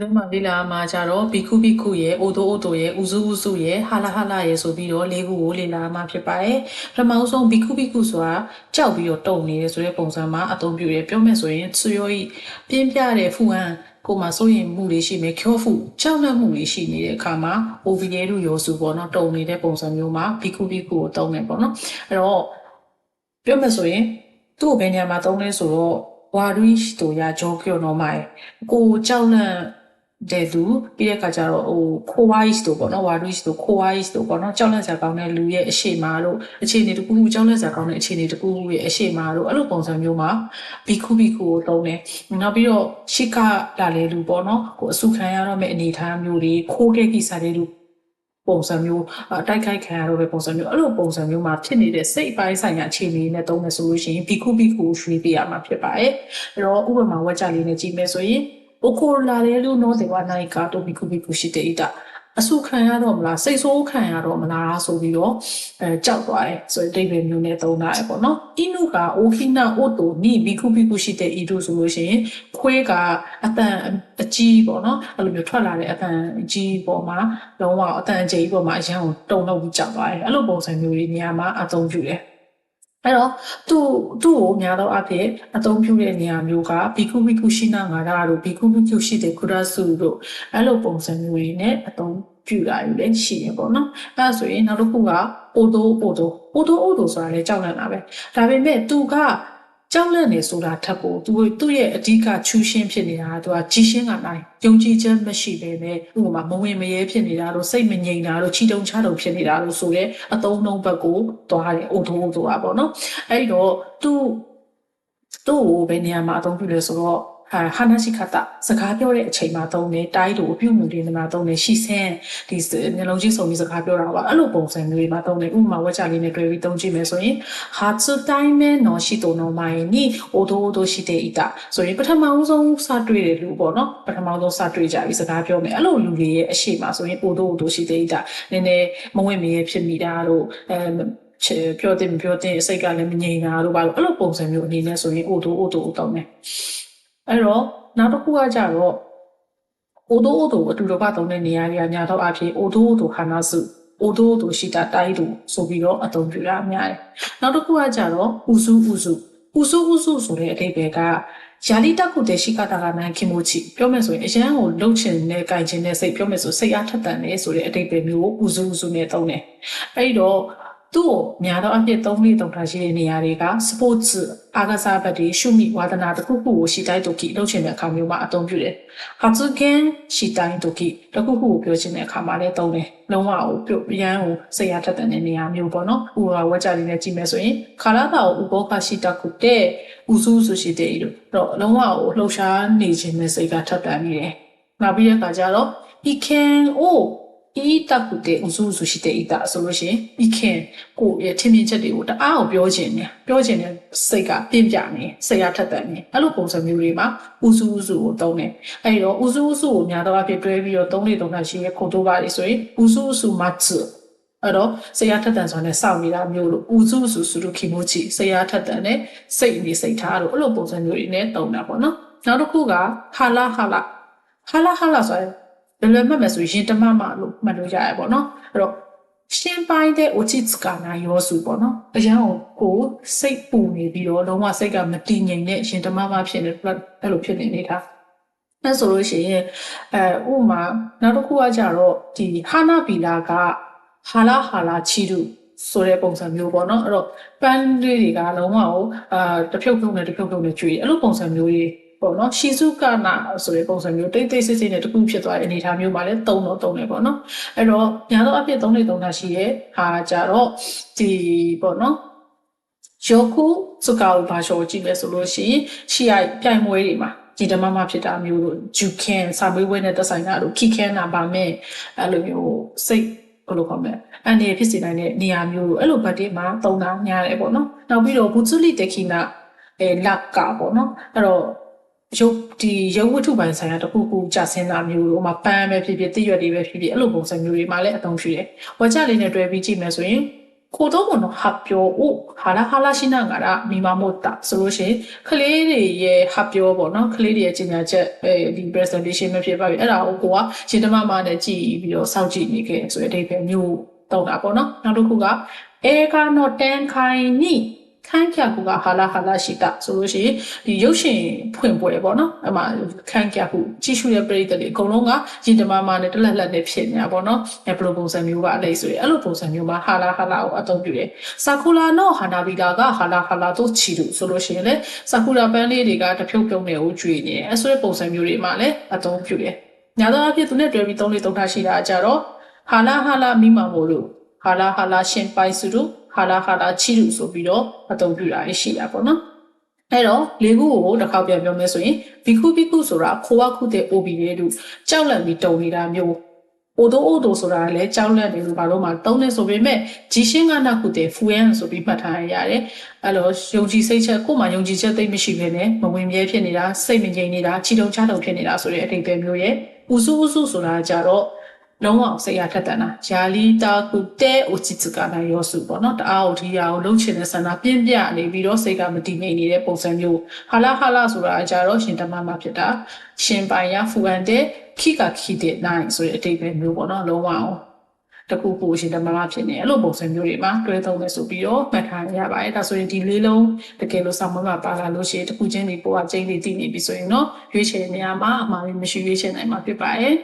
ဒီမှာလေးလာမှာကြတော့ဘီခုဘီခုရဲ့အိုတိုအိုတိုရဲ့ဥစုဥစုရဲ့ဟာလာဟာလာရဲ့ဆိုပြီးတော့လေးခုကိုလေးလာမှာဖြစ်ပါတယ်ပထမဆုံးဘီခုဘီခုဆိုတာကြောက်ပြီးတော့တုံနေတယ်ဆိုတဲ့ပုံစံမှာအသုံးပြုရပြောမယ်ဆိုရင်ဆွေရောဤပြင်းပြတဲ့ဖူဟန်ကိုမှစိုးရင်မှုလေးရှိမယ်ကျောဖူကြောက်လန့်မှုလေးရှိနေတဲ့အခါမှာ OVA တို့ရောစုပေါ့နော်တုံနေတဲ့ပုံစံမျိုးမှာဘီခုဘီခုကိုတုံနေပေါ့နော်အဲ့တော့ပြောမယ်ဆိုရင်သူ့ကိုဘယ်နေရာမှာတုံးလဲဆိုတော့ဝါရီရှ်တိုယာဂျောကျော်နော်မိုင်ကိုကြောက်လန့် တဲ့လူပြီးတဲ့အခါကျတော့ဟိုခိုဝိုင်းစ်တို့ပေါ့နော်ဝါရီစ်တို့ခိုဝိုင်းစ်တို့ပေါ့နော်ကြောက်လန့်စရာကောင်းတဲ့လူရဲ့အရှိမာတို့အခြေအနေတစ်ခုခုကြောက်လန့်စရာကောင်းတဲ့အခြေအနေတစ်ခုခုရဲ့အရှိမာတို့အဲ့လိုပုံစံမျိုးမှာဘီခုဘီခုကိုသုံးတယ်နောက်ပြီးတော့ရှစ်ကလာလေလူပေါ့နော်ကိုအစုခံရတော့မယ့်အနေအထားမျိုးတွေခိုးခဲ့ကိစ္စတွေလူပုံစံမျိုးအတိုက်ခိုက်ခံရတော့တဲ့ပုံစံမျိုးအဲ့လိုပုံစံမျိုးမှာဖြစ်နေတဲ့စိတ်အပိုင်းဆိုင်ရာအခြေအနေနဲ့သုံးမယ်ဆိုလို့ရှိရင်ဘီခုဘီခုကိုရွှေ့ပြရမှာဖြစ်ပါတယ်အဲ့တော့ဥပမာဝက်ကြလေးနဲ့ကြည့်မယ်ဆိုရင် ပိုကိုလာတယ်လို့နောစေဝနိုင်ကာတိုဘီကူဘီကူရှိတဲ့အီတာအဆုခံရတော့မလားစိတ်ဆိုးခံရတော့မလားဆိုပြီးတော့အဲကြောက်သွားတယ်ဆိုတဲ့အိဗေမျိုးနဲ့သုံးတာပဲပေါ့နော်အင်းနုကအိုခိနာအိုတိုနိဘီခုဘီခုရှိတဲ့ဤတို့ဆိုလို့ရှိရင်ခွေးကအတန်အကြီးပေါ့နော်အဲ့လိုမျိုးထွက်လာတဲ့အတန်အကြီးပေါ်မှာလုံးဝအတန်အကြီးပေါ်မှာအရန်ကိုတုံလို့ကြောက်သွားတယ်အဲ့လိုပုံစံမျိုးကြီးနေရာမှာအသုံးပြုတယ် အဲ့တော့သူ့သူ့ကိုများသောအားဖြင့်အသုံးပြုတဲ့နေရာမျိုးကဘီကုဘီကုရှိနာငါရာတို့ဘီကုဘီကုရှိတဲ့ကုရဆုတို့အဲ့လိုပုံစံမျိုးတွေနဲ့အသုံးပြုတာယူလည်းရှိရပေါ့နော်အဲ့ဒါဆိုရင်နောက်တစ်ခုကအိုတိုအိုတိုအိုတိုအိုတိုဆိုတာလည်းကြောက်လန့်တာပဲဒါပေမဲ့သူက ကြောက်လန့်နေဆိုတာထပ်ဖို့သူသူ့ရဲ့အဓိကချူးရှင်းဖြစ်နေတာကသူကကြီးရှင်းကနိုင်ယုံကြည်ချက်မရှိဘဲနဲ့ဥပမာမဝင်မရဲဖြစ်နေတာတို့စိတ်မငြိမ်တာတို့ချီတုံချတုံဖြစ်နေတာတို့ဆိုတဲ့အသုံးနှုန်းဘက်ကိုသွားတယ်အိုတိုအိုတိုကပေါ့နော်အဲ့တော့သူသူ့ကိုဘယ်နေရာမှာအသုံးပြုလဲဆိုတော့ ဟာဟာနာရှိခတာစကားပြောတဲ့အချိန်မှာသုံးတယ်တိုင်းတို့အပြုတ်မှုတွေမှာသုံးတယ်ရှီဆင်းဒီမျိုးလုံးကြီးစုံပြီးစကားပြောတာပါအဲ့လိုပုံစံမျိုးတွေမှာသုံးတယ်ဥပမာဝက်ချလေးနဲ့တွေ့ပြီးသုံးကြည့်မယ်ဆိုရင်ဟာツတိုင်းမဲနော်ရှိတိုနော်မိုင်းနီအိုတိုအိုတိုရှိတဲ့အီတာဆိုရင်ပထမဆုံးစတွေ့တဲ့လူပေါ့နော်ပထမဆုံးစတွေ့ကြပြီးစကားပြောမယ်အဲ့လိုလူတွေရဲ့အရှိမှာဆိုရင်အိုတိုအိုတိုရှိတဲ့အီတာနည်းနည်းမဝင်မရဖြစ်မိတာတို့အဲချေပြောတဲ့မပြောတဲ့စိတ်ကလည်းမငြိမ်တာတို့ဘာလို့အဲ့လိုပုံစံမျိုးအနေနဲ့ဆိုရင်အိုတိုအိုတိုတောင်းတယ် အဲ့တော့နောက်တစ်ခုကကြတော့အိုတိုအိုတိုအတူတကွသုံးတဲ့နေရာတွေကညာတော့အဖြစ်အိုတိုအိုတိုခန္ဓာစုအိုတိုအိုတိုရှိတာတိုင်းတို့ဆိုပြီးတော့အသုံးပြုရအများတယ်နောက်တစ်ခုကကြတော့ဥစုဥစုဥစုဥစုဆိုတဲ့အဓိပ္ပာယ်ကယာလီတက်ခုတဲ့ရှိကတာကနိုင်ခင်မိုချီပြောမယ်ဆိုရင်အရန်ကိုလှုပ်ချင်တဲ့ကြိုင်ချင်တဲ့စိတ်ပြောမယ်ဆိုစိတ်အားထက်သန်နေဆိုတဲ့အဓိပ္ပာယ်မျိုးကိုဥစုဥစုနဲ့သုံးတယ်အဲ့တော့ သူ့ကိုများတော့အဖြစ်သုံးလေးသုံးထားရှိတဲ့နေရာတွေက sports အားကစားဘက်တွေရှုမိဝါဒနာတစ်ခုခုကိုရှိတိုင်းတိုကီလှုပ်ချင်တဲ့အခါမျိုးမှာအသုံးပြုတယ်။ဟာဇူကန်ရှိတိုင်းတိုကီတစ်ခုခုကိုပြောချင်တဲ့အခါမှာလည်းသုံးတယ်။လုံးဝကိုပြုတ်ရန်ကိုစိတ်ရထက်တဲ့နေရာမျိုးပေါ့နော်။ဥပမာဝက်ကြလေးနဲ့ကြည့်မယ်ဆိုရင်ခါလာတာကိုဥဘောကရှိတခုတဲ့ဥစုစုရှိတဲ့လို့တော့လုံးဝကိုလှုပ်ရှားနေခြင်းနဲ့စိတ်ကထက်တန်နေတယ်။နောက်ပြီးတဲ့အခါကျတော့ he can oh ဤတခုတဲ့ဥစုစုရှိတဲ့ဤတာဆိုလို့ရှိရင်ဤခင်ကိုရဲ့ထင်မြင်ချက်တွေကိုတအားကိုပြောချင်တယ်ပြောချင်တဲ့စိတ်ကပြင်းပြနေစိတ်ရထက်တယ်နေအဲ့လိုပုံစံမျိုးတွေမှာဥစုဥစုကိုသုံးတယ်အဲ့တော့ဥစုဥစုကိုများတော့အဖြစ်တွဲပြီးတော့သုံးလေးသုံးတာရှိရဲ့ခုတ်တော့ပါလေဆိုရင်ဥစုဥစုမတ်အဲ့တော့စိတ်ရထက်တန်စွာနဲ့စောင့်နေတာမျိုးလို့ဥစုစုစုလို့ခီမိုချီစိတ်ရထက်တန်နဲ့စိတ်နေစိတ်ထားလို့အဲ့လိုပုံစံမျိုးတွေနဲ့သုံးတာပေါ့နော်နောက်တစ်ခုကဟာလာဟာလာဟာလာဟာလာဆိုရင် လွယ်လွယ်မှတ်မယ်ဆိုရင်တမမလို့မှတ်လို့ရရပေါ့နော်အဲ့တော့ရှင်းပိုင်းတဲ့ ochitsuka na yosu ပေါ့နော်အရန်ကိုကိုစိတ်ပူနေပြီးတော့လုံးဝစိတ်ကမတည်ငြိမ်တဲ့ရှင်တမမဖြစ်နေအဲ့လိုဖြစ်နေနေတာအဲ့ဆိုလို့ရှိရင်အဲဥမာနောက်တစ်ခုကကြတော့ဒီဟာနာပီလာကဟာလာဟာလာချီတုဆိုတဲ့ပုံစံမျိုးပေါ့နော်အဲ့တော့ပန်းလေးတွေကလုံးဝကိုအာတဖြုတ်ဖြုတ်နဲ့တဖြုတ်ဖြုတ်နဲ့ကျွေးအဲ့လိုပုံစံမျိုးကြီး ပေါ့နော်ရှီစုကနာဆိုတဲ့ပုံစံမျိုးတိတ်တိတ်ဆိတ်ဆိတ်နဲ့တခုဖြစ်သွားတဲ့အနေအထားမျိုးမှာလည်းသုံးတော့သုံးတယ်ပေါ့နော်အဲ့တော့ညာတော့အဖြစ်သုံးနေသုံးတာရှိရဲ့ဟာကြတော့ဒီပေါ့နော်ယောခုစကားဘာရှောကြည့်လဲဆိုလို့ရှိရင်ရှီရိုက်ပြိုင်ပွဲတွေမှာဒီဓမ္မမဖြစ်တာမျိုးလို့ဂျူကန်စာမေးပွဲနဲ့သက်ဆိုင်တာလို့ခိခဲနာပါမယ်အဲ့လိုမျိုးစိတ်ဘယ်လိုခေါ်မလဲအနေဖြစ်စေနိုင်တဲ့နေရာမျိုးလို့အဲ့လိုဘတ်တွေမှာသုံးတာများတယ်ပေါ့နော်နောက်ပြီးတော့ဘူချူလီတခိနာအဲလက်ကပေါ့နော်အဲ့တော့ ရုပ်ဒီရုပ်ဝတ္ထုပိုင်းဆိုင်ရာတခုခုကြာဆင်းတာမျိုးလို့ဥမာပန်းပဲဖြစ်ဖြစ်တိရွက်တွေပဲဖြစ်ဖြစ်အဲ့လိုပုံစံမျိုးတွေမှာလည်းအသုံးရှိတယ်။ဝါကြလေးနဲ့တွဲပြီးကြည့်မယ်ဆိုရင်ကိုတော့မနော်ဟပ်ပြောဦးဟာလာဟာလာရှိနာငါရာမိမမို့တာဆိုလို့ရှိရင်ကလေးတွေရဲ့ဟပ်ပြောပေါ့နော်ကလေးတွေရဲ့ကျင်ညာချက်အဲဒီ presentation မဖြစ်ပါဘူးအဲ့ဒါကိုကိုကရှင်းတမမနဲ့ကြည့်ပြီးတော့စောင့်ကြည့်နေခဲ့ဆိုတဲ့အဓိပ္ပာယ်မျိုးတော့တာပေါ့နော်နောက်တစ်ခုကအေကာနောတန်ခိုင်နိ ခိုင်းပြကူကဟာလာဟာလာရှိတာဆိုလို့ရှိရင်ဒီရုပ်ရှင်ဖွင့်ပွဲပေါ့နော်အဲ့မှာခိုင်းပြကူကြီးရှုတဲ့ပရိသတ်တွေအကုန်လုံးကရင်တမမနဲ့တလက်လက်နဲ့ဖြစ်နေတာပေါ့နော်အဲ့ဘယ်လိုပုံစံမျိုးပါလဲဆိုရင်အဲ့လိုပုံစံမျိုးမှာဟာလာဟာလာကိုအသုံးပြုတယ်ဆာကူလာနော်ဟာနာဘီတာကဟာလာဟာလာတို့ချီလို့ဆိုလို့ရှိရင်လေဆာကူလာပန်းလေးတွေကတဖြုတ်ဖြုတ်နဲ့ကိုကျွေနေတယ်အဲ့ဆိုတဲ့ပုံစံမျိုးတွေမှာလည်းအသုံးပြုတယ်ညာတော့အဖြစ်သူနဲ့တွဲပြီးသုံးလေးသုံးထားရှိတာကြတော့ဟာလာဟာလာမိမမို့လို့ဟာလာဟာလာရှင်ပိုင်စုတို့ ဟာလာဟာလာချီလို့ဆိုပြီးတော့အသုံးပြုတာရှိတာပေါ့နော်အဲ့တော့လေးခုကိုတစ်ခါပြန်ပြောမယ်ဆိုရင်ဘီခုဘီခုဆိုတာခိုးဝခုတဲ့ OB လေးတို့ကြောက်လန့်ပြီးတုံနေတာမျိုးအိုတိုအိုတိုဆိုတာလည်းကြောက်လန့်တယ်လို့ဘာလို့မှတုံးနေဆိုပေမဲ့ဂျီရှင်းကနာခုတဲ့ဖူယန်ဆိုပြီးမှတ်ထားရရတယ်အဲ့တော့ယုံကြည်စိတ်ချက်ကိုယ်မှယုံကြည်ချက်သိမ့်မရှိဘဲနဲ့မဝင်မြဲဖြစ်နေတာစိတ်မငြိမ်နေတာချီတုံချတုံဖြစ်နေတာဆိုတဲ့အထိပ္ပယ်မျိုးရဲ့ဥစုဥစုဆိုတာကြတော့ လုံးဝစိတ်ရထက်သန်တာဂျာလီတာကုတဲအိုချစ်စကနာယောစုပေါ့နော်တအားကိုဒီရာကိုလှုပ်ချင်တဲ့ဆန္ဒပြင်းပြနေပြီးတော့စိတ်ကမတည်ငြိမ်နေတဲ့ပုံစံမျိုးဟာလာဟာလာဆိုတာကြတော့ရှင်တမမဖြစ်တာရှင်ပိုင်ရဖူအန်တဲ့ခိကခိတဲ့နိုင်ဆိုတဲ့အတိတ်ပဲမျိုးပေါ့နော်လုံးဝအောင်တခုခုရှင်တမမဖြစ်နေအဲ့လိုပုံစံမျိုးတွေမှာတွဲသုံးနေဆိုပြီးတော့မှတ်ထားရပါတယ်ဒါဆိုရင်ဒီလေးလုံးတကယ်လို့ဆောင်းမမပါလာလို့ရှိရင်တခုချင်းဒီပေါ်ကကျင်းလေးတည်နေပြီဆိုရင်တော့ရွေးချယ်နေရမှာအမှားမရှိရွေးချယ်နိုင်မှာဖြစ်ပါတယ်